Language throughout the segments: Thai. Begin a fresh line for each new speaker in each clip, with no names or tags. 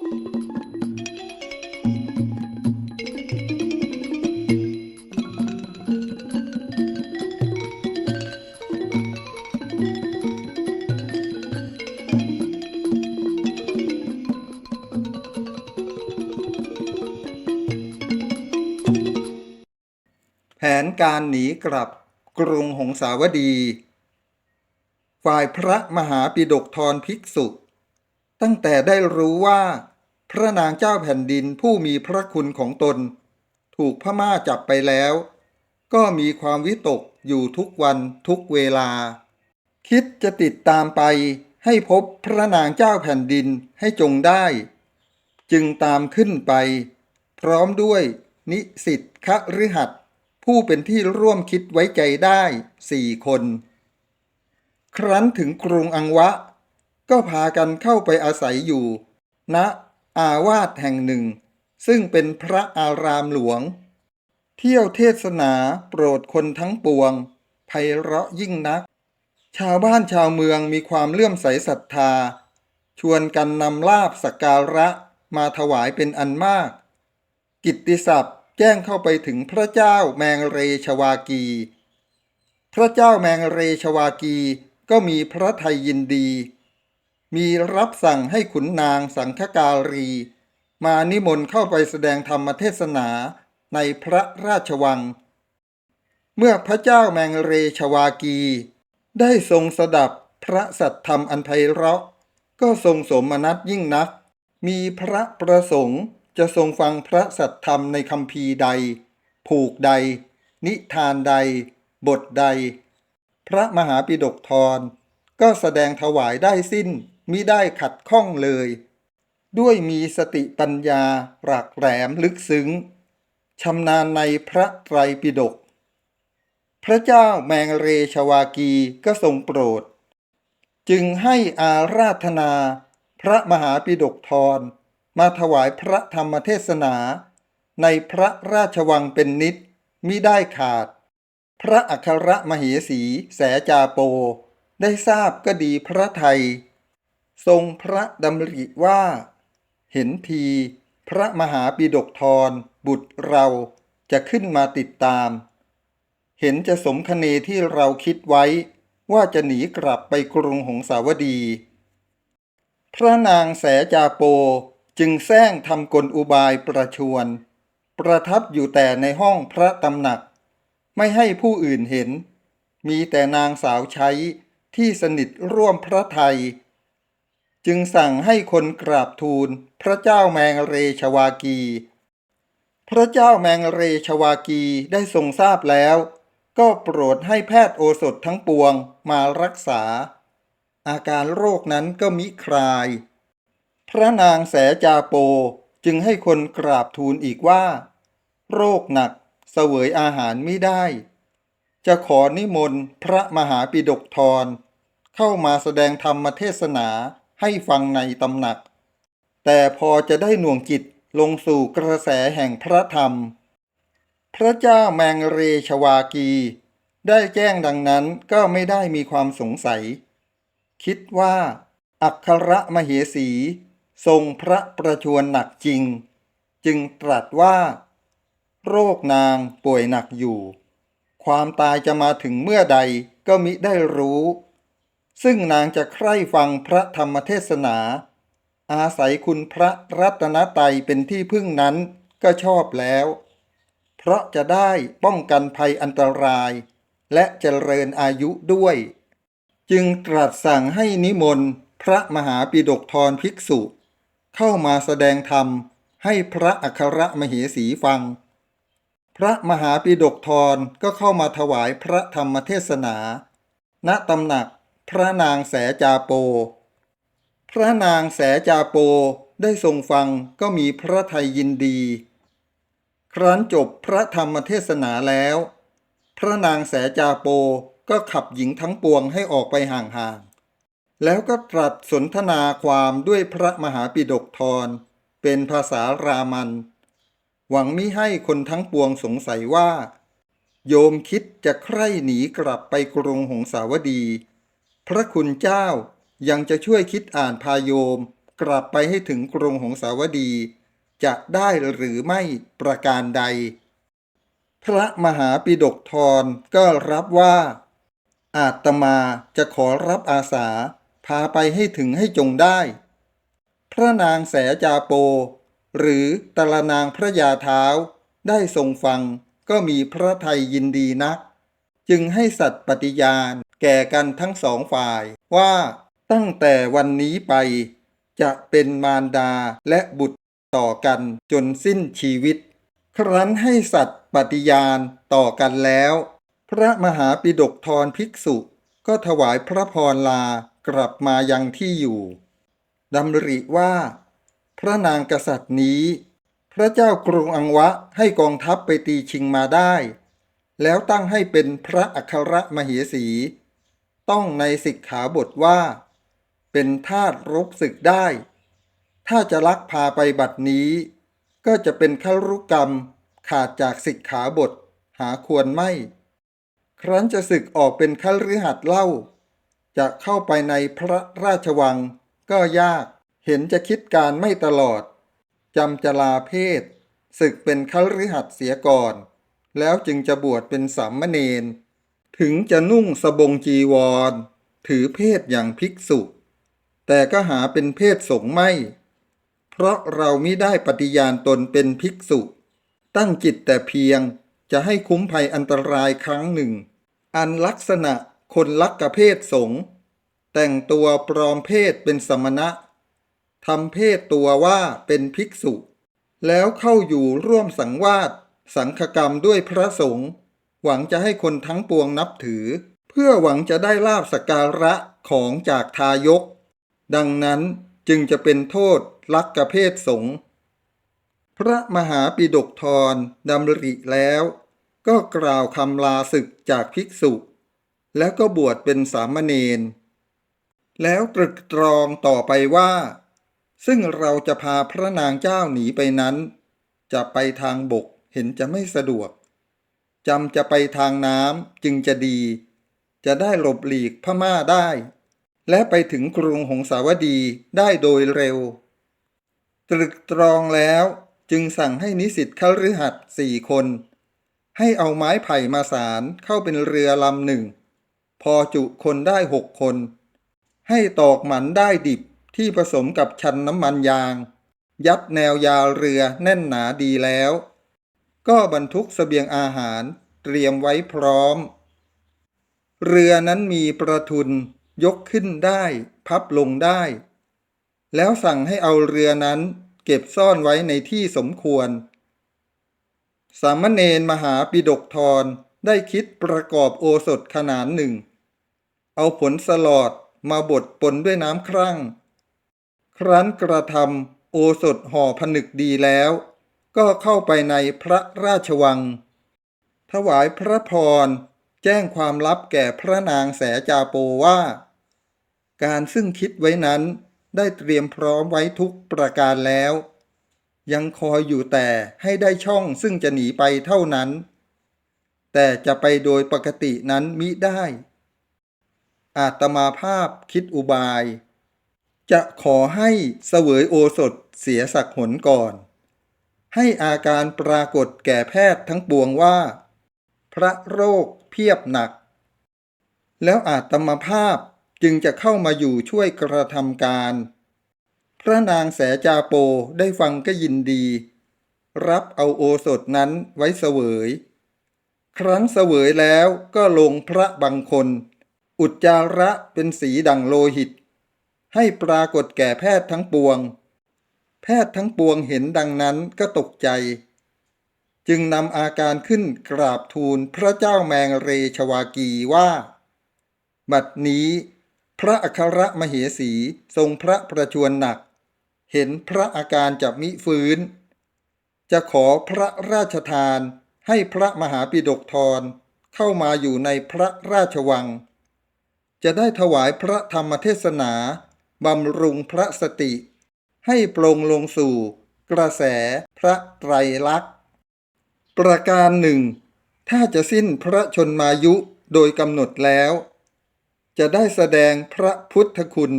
แผนการหนีกลับกรุงหงสาวดี ฝ่ายพระมหาปิดกทรภิกษุ ตั้งแต่ได้รู้ว่า พระนางเจ้าแผ่นดินผู้มีพระคุณของตน ถูกพม่าจับไปแล้ว ก็มีความวิตกอยู่ทุกวันทุกเวลา คิดจะติดตามไปให้พบพระนางเจ้าแผ่นดินให้จงได้ จึงตามขึ้นไป พร้อมด้วยนิสิตคฤหัสผู้เป็นที่ร่วมคิดไว้ใจได้สี่คน ครั้นถึงกรุงอังวะ ก็พากันเข้าไปอาศัยอยู่ณ อาวาสแห่งหนึ่ง ซึ่งเป็นพระอารามหลวง เที่ยวเทศนาโปรดคนทั้งปวงไพเราะยิ่งนัก ชาวบ้านชาวเมืองมีความเลื่อมใสศรัทธา ชวนกันนำลาบสักการะมาถวายเป็นอันมาก กิตติศัพท์แจ้งเข้าไปถึงพระเจ้าแมงเรชวากี พระเจ้าแมงเรชวากีก็มีพระทัยยินดี มีรับสั่งให้ขุนนางสังฆการี มานิมนต์เข้าไปแสดงธรรมเทศนาในพระราชวัง เมื่อพระเจ้าแมงเรชวากี ได้ทรงสดับพระสัทธรรมอันไพเราะ ก็ทรงสมนัสยิ่งนัก มีพระประสงค์จะทรงฟังพระสัทธรรมในคำพีใด ผูกใด นิทานใด บทใด พระมหาปิฎกธรก็แสดงถวายได้สิ้น มิได้ขัดข้องเลย ด้วยมีสติปัญญาหลักแหลมลึกซึ้งชำนาญในพระไตรปิฎกพระเจ้าแมงเรชวากีก็ทรงโปรด จึงให้อาราธนา พระมหาปิฎกธรมาถวายพระธรรมเทศนา ในพระราชวังเป็นนิดมิได้ขาด พระอัครมเหสีแสจาโป ได้ทราบก็ดีพระไทย ทรงพระดำริว่า เห็นที พระมหาปิฎกธรบุตรเราจะขึ้นมาติดตาม เห็นจะสมคเนที่เราคิดไว้ว่าจะหนีกลับไปกรุงหงสาวดี พระนางแสจาโปจึงแซงทำกลอุบายประชวน ประทับอยู่แต่ในห้องพระตำหนัก ไม่ให้ผู้อื่นเห็น มีแต่นางสาวใช้ที่สนิทร่วมพระไทย จึงสั่งให้คนกราบทูลพระเจ้าแมงเรชวากี พระเจ้าแมงเรชวากีได้ทรงทราบแล้ว ก็โปรดให้แพทย์โอสถทั้งปวงมารักษา อาการโรคนั้นก็มิคลาย พระนางแสจาโปจึงให้คนกราบทูลอีกว่า โรคหนักเสวยอาหารไม่ได้ จะขอนิมนต์พระมหาปิฎกธรเข้ามาแสดงธรรมเทศนา ให้ฟังในตำหนัก แต่พอจะได้หน่วงจิตลงสู่กระแสแห่งพระธรรม พระเจ้าแมงเรชวากี ได้แจ้งดังนั้นก็ไม่ได้มีความสงสัย คิดว่า อัครมเหสี ทรงพระประชวรหนักจริง จึงตรัสว่า โรคนางป่วยหนักอยู่ ความตายจะมาถึงเมื่อใดก็มิได้รู้ ซึ่งนางจะใคร่ฟังพระธรรมเทศนา อาศัยคุณพระรัตนตรัยเป็นที่พึ่งนั้นก็ชอบแล้ว เพราะจะได้ป้องกันภัยอันตราย และเจริญอายุด้วย จึงตรัสสั่งให้นิมนต์พระมหาปิฎกธรภิกษุ เข้ามาแสดงธรรมให้พระอัครมเหสีฟัง พระมหาปิฎกธรก็เข้ามาถวายพระธรรมเทศนา ณตำหนัก พระนางแสจาโป พระนางแสจาโปได้ทรงฟังก็มีพระทัยยินดี ครั้นจบพระธรรมเทศนาแล้ว พระนางแสจาโปก็ขับหญิงทั้งปวงให้ออกไปห่างๆ แล้วก็ตรัสสนทนาความด้วยพระมหาปิฎกธรเป็นภาษารามัน หวังมิให้คนทั้งปวงสงสัยว่า โยมคิดจะใคร่หนีกลับไปกรุงหงสาวดี พระคุณเจ้ายังจะช่วยคิดอ่านพาโยม กลับไปให้ถึงกรุงหงสาวดี จะได้หรือไม่ประการใด พระมหาปิฎกธรก็รับว่า อาตมาจะขอรับอาสา พาไปให้ถึงให้จงได้ พระนางแสจาโป หรือตะละนางพระยาเท้า ได้ทรงฟังก็มีพระไทยยินดีนัก จึงให้สัตย์ปฏิญาณ แก่กันทั้งสองฝ่ายว่าตั้งแต่วันนี้ไป จะเป็นมารดาและบุตรต่อกันจนสิ้นชีวิต ครั้นให้สัตย์ปฏิญาณต่อกันแล้ว พระมหาปิฎกธรภิกษุ ก็ถวายพระพรลากลับมายังที่อยู่ดำริว่า พระนางกษัตริย์นี้ พระเจ้ากรุงอังวะให้กองทัพไปตีชิงมาได้ แล้วตั้งให้เป็นพระอัครมเหสี ต้องในสิกขาบทว่า เป็นทาสรบศึกได้ ถ้าจะลักพาไปบัดนี้ ก็จะเป็นขรุกรรมขาดจากสิกขาบทหาควรไม่ ครั้นจะศึกออกเป็นขฤหัสเล่า จะเข้าไปในพระราชวัง ก็ยากเห็นจะคิดการไม่ตลอดจำจะลาเพศศึกเป็นขฤหัสเสียก่อน แล้วจึงจะบวชเป็นสามเณร ถึงจะนุ่งสบงจีวร ถือเพศอย่างภิกษุ แต่ก็หาเป็นเพศสงฆ์ไม่ เพราะเรามิได้ปฏิญาณตนเป็นภิกษุ ตั้งจิตแต่เพียงจะให้คุ้มภัยอันตรายครั้งหนึ่ง อันลักษณะคนลักกะเพศสงฆ์แต่งตัวปลอมเพศเป็นสมณะทำเพศตัวว่าเป็นภิกษุ แล้วเข้าอยู่ร่วมสังวาสสังฆกรรมด้วยพระสงฆ์ หวังจะให้คนทั้งปวงนับถือ เพื่อหวังจะได้ลาบสการะของจากทายก ดังนั้นจึงจะเป็นโทษลักกระเพศสงพระมหาปิฎกธรดำริแล้ว ก็กล่าวคำลาศึกจากภิกษุ แล้วก็บวชเป็นสามเณรแล้วตรึกตรองต่อไปว่า ซึ่งเราจะพาพระนางเจ้าหนีไปนั้น จะไปทางบกเห็นจะไม่สะดวก จำจะไปทางน้ำจึงจะดี จะได้หลบหลีกพม่าได้ และไปถึงกรุงหงสาวดีได้โดยเร็ว ตรึกตรองแล้วจึงสั่งให้นิสิตข้าฤหัสสี่คน ให้เอาไม้ไผ่มาสารเข้าเป็นเรือลำหนึ่ง พอจุคนได้หกคน ให้ตอกหมันได้ดิบที่ผสมกับชันน้ำมันยาง ยัดแนวยาวเรือแน่นหนาดีแล้ว ก็บรรทุกเสบียงอาหารเตรียมไว้พร้อม เรือนั้นมีประทุนยกขึ้นได้ พับลงได้ แล้วสั่งให้เอาเรือนั้นเก็บซ่อนไว้ในที่สมควร สามเณรมหาปิฎกธรได้คิดประกอบโอสถขนานหนึ่ง เอาผลสลอดมาบดปนด้วยน้ำครั่ง ครั้นกระทำโอสถห่อผนึกดีแล้ว ก็เข้าไปในพระราชวัง ถวายพระพร แจ้งความลับแก่พระนางแสจาโปว่า การซึ่งคิดไว้นั้นได้เตรียมพร้อมไว้ทุกประการแล้ว ยังคอยอยู่แต่ให้ได้ช่องซึ่งจะหนีไปเท่านั้น แต่จะไปโดยปกตินั้นมิได้ อาตมาภาพคิดอุบาย จะขอให้เสวยโอสถเสียสักหนก่อน ให้อาการปรากฏแก่แพทย์ทั้งปวงว่า พระโรคเพียบหนัก แล้วอาตมาภาพจึงจะเข้ามาอยู่ช่วยกระทำการ พระนางแสจาโปได้ฟังก็ยินดี รับเอาโอสถนั้นไว้เสวย ครั้นเสวยแล้วก็ลงพระบังคน อุจจาระเป็นสีดังโลหิต ให้ปรากฏแก่แพทย์ทั้งปวง ทย์ทั้งปวงเห็นดังนั้นก็ตกใจ จึงนำอาการขึ้นกราบทูลพระเจ้าแมงเรชวากีว่า บัดนี้ พระอัครมเหสีทรงพระประชวรหนัก เห็นพระอาการจะมิฟื้น จะขอพระราชทานให้พระมหาปิฎกธรเข้ามาอยู่ในพระราชวัง จะได้ถวายพระธรรมเทศนาบำรุงพระสติ ให้ปลงลงสู่กระแสพระไตรลักษณ์ ประการหนึ่ง ถ้าจะสิ้นพระชนมายุโดยกำหนดแล้ว จะได้แสดงพระพุทธคุณ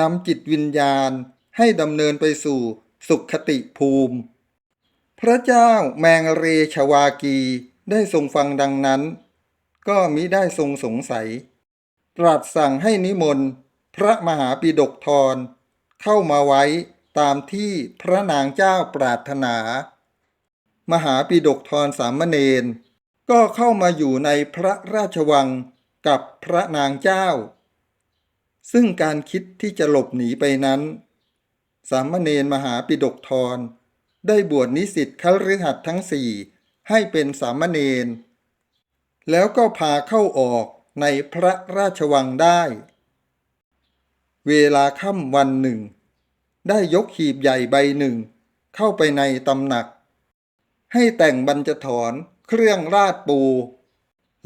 นำจิตวิญญาณให้ดำเนินไปสู่สุขติภูมิ พระเจ้าแมงเรชวากีได้ทรงฟังดังนั้น ก็มิได้ทรงสงสัย ตรัสสั่งให้นิมนต์ พระมหาปิดกทร เข้ามาไว้ตามที่พระนางเจ้าปรารถนา มหาปิดกทรสามเณรก็เข้ามาอยู่ในพระราชวังกับพระนางเจ้า ซึ่งการคิดที่จะหลบหนีไปนั้น สามเณรมหาปิดกทรได้บวชนิสิตคฤหัสถ์ทั้งสี่ให้เป็นสามเณรแล้วก็พาเข้าออกในพระราชวังได้ เวลาค่ำวันหนึ่ง ได้ยกหีบใหญ่ใบหนึ่ง เข้าไปในตำหนัก ให้แต่งบรรจถรเครื่องราดปู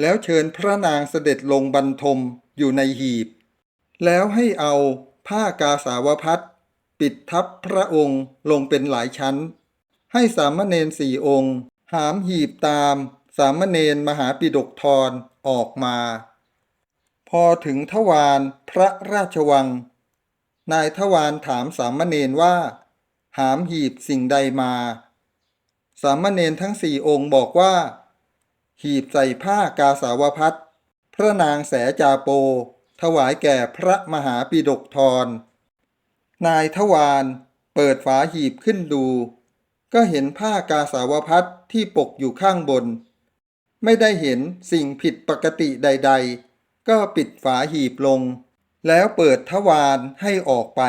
แล้วเชิญพระนางเสด็จลงบรรทมอยู่ในหีบ แล้วให้เอาผ้ากาสาวพัดปิดทับพระองค์ลงเป็นหลายชั้น ให้สามเณรสี่องค์ หามหีบตามสามเณรมหาปิดกทรออกมา พอถึงทวารพระราชวัง นายทวารถามสามเณรว่า หามหีบสิ่งใดมา สามเณรทั้งสี่องค์บอกว่า หีบใส่ผ้ากาสาวพัดพระนางแสจาโป ถวายแก่พระมหาปิดกทร นายทวารเปิดฝาหีบขึ้นดู ก็เห็นผ้ากาสาวพัดที่ปกอยู่ข้างบน ไม่ได้เห็นสิ่งผิดปกติใด ๆ ก็ปิดฝาหีบลง แล้วเปิดทวารให้ออกไป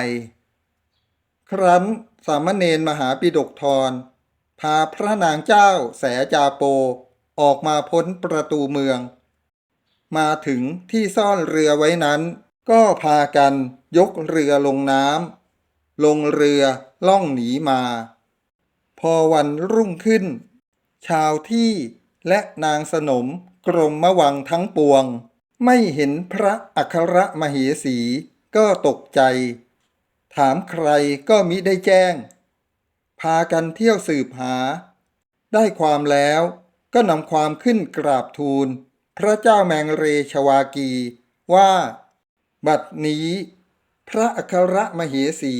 ครั้นสามเณรมหาปิดกทร พาพระนางเจ้าแสจาโปออกมาพ้นประตูเมือง มาถึงที่ซ่อนเรือไว้นั้น ก็พากันยกเรือลงน้ำลงเรือล่องหนีมา พอวันรุ่งขึ้น ชาวที่และนางสนมกรมมวังทั้งปวง ไม่เห็นพระอัครมเหสีก็ตกใจ ถามใครก็มิได้แจ้ง พากันเที่ยวสืบหา ได้ความแล้วก็นำความขึ้นกราบทูล พระเจ้าแมงเรชวากีว่า บัดนี้ พระอัครมเหสี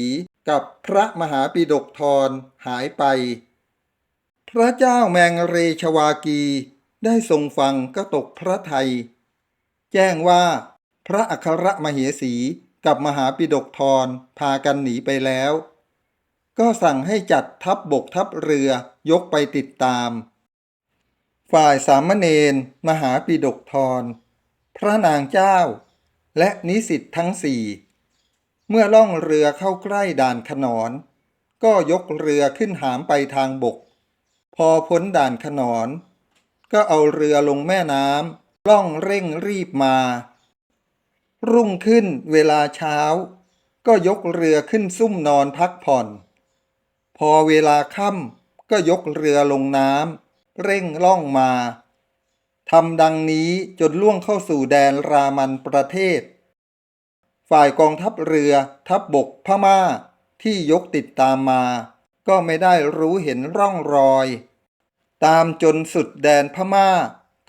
กับพระมหาปิดกทรหายไป พระเจ้าแมงเรชวากีได้ทรงฟังก็ตกพระทัย แจ้งว่า พระอัครมเหสีกับมหาปิดกทรพากันหนีไปแล้ว ก็สั่งให้จัดทัพบบกทัพเรือยกไปติดตาม ฝ่ายสามเณรมหาปิดกทรพระนางเจ้า และนิสิตทั้งสี่เมื่อล่องเรือเข้าใกล้ด่านขนอน ก็ยกเรือขึ้นหามไปทางบก พอพ้นด่านขนอน ก็เอาเรือลงแม่น้ำ ล่องเร่งรีบมา รุ่งขึ้นเวลาเช้า ก็ยกเรือขึ้นซุ่มนอนพักผ่อน พอเวลาค่ำก็ยกเรือลงน้ำเร่งล่องมาทำดังนี้จนล่วงเข้าสู่แดนรามันประเทศ ฝ่ายกองทัพเรือทัพบบกพม่าที่ยกติดตามมา ก็ไม่ได้รู้เห็นร่องรอย ตามจนสุดแดนพม่า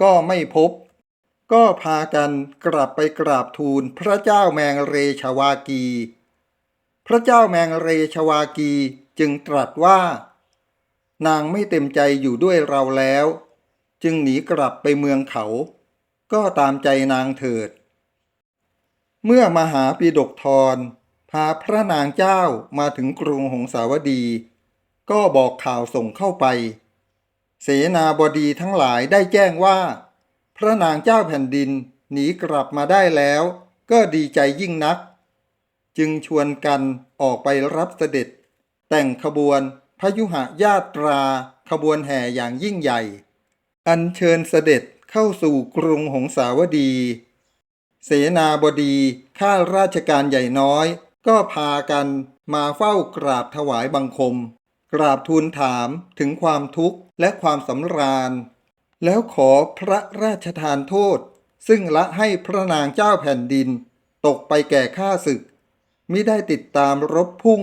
ก็ไม่พบ ก็พากันกลับไปกราบทูลพระเจ้าแมงเรชวากี พระเจ้าแมงเรชวากีจึงตรัสว่า นางไม่เต็มใจอยู่ด้วยเราแล้ว จึงหนีกลับไปเมืองเขา ก็ตามใจนางเถิด เมื่อมหาปีดกทรพาพระนางเจ้ามาถึงกรุงหงสาวดี ก็บอกข่าวส่งเข้าไป เสนาบดีทั้งหลายได้แจ้งว่า ระนางเจ้าแผ่นดินหนีกลับมาได้แล้ว ก็ดีใจยิ่งนัก จึงชวนกันออกไปรับเสด็จ แต่งขบวนพยุหญาตราขบวนแห่อย่างยิ่งใหญ่ อัญเชิญเสด็จเข้าสู่กรุงหงสาวดี เสนาบดีข้าราชการใหญ่น้อย ก็พากันมาเฝ้ากราบถวายบังคม กราบทูลถามถึงความทุกข์และความสำราญ แล้วขอพระราชทานโทษ ซึ่งละให้พระนางเจ้าแผ่นดิน ตกไปแก่ข้าศึกมิได้ติดตามรบพุ่ง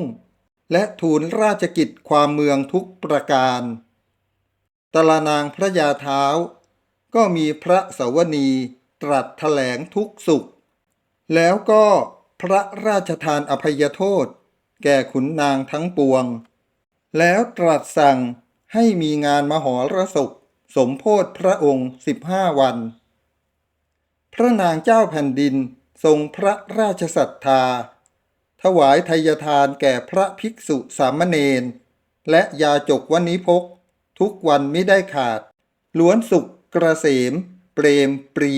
และทูลราชกิจความเมืองทุกประการ ตลานางพระยาเท้า ก็มีพระสวนีตรัสแถลงทุกสุข แล้วก็พระราชทานอภัยโทษ แก่ขุนนางทั้งปวง แล้วตรัสสั่งให้มีงานมหรสพ สมโพธพระองค์สิบห้าวัน พระนางเจ้าแผ่นดินทรงพระราชศรัทธา ถวายทายทานแก่พระภิกษุสามเณรและยาจกวณิพก ทุกวันไม่ได้ขาด ล้วนสุขเสม เปรมปรี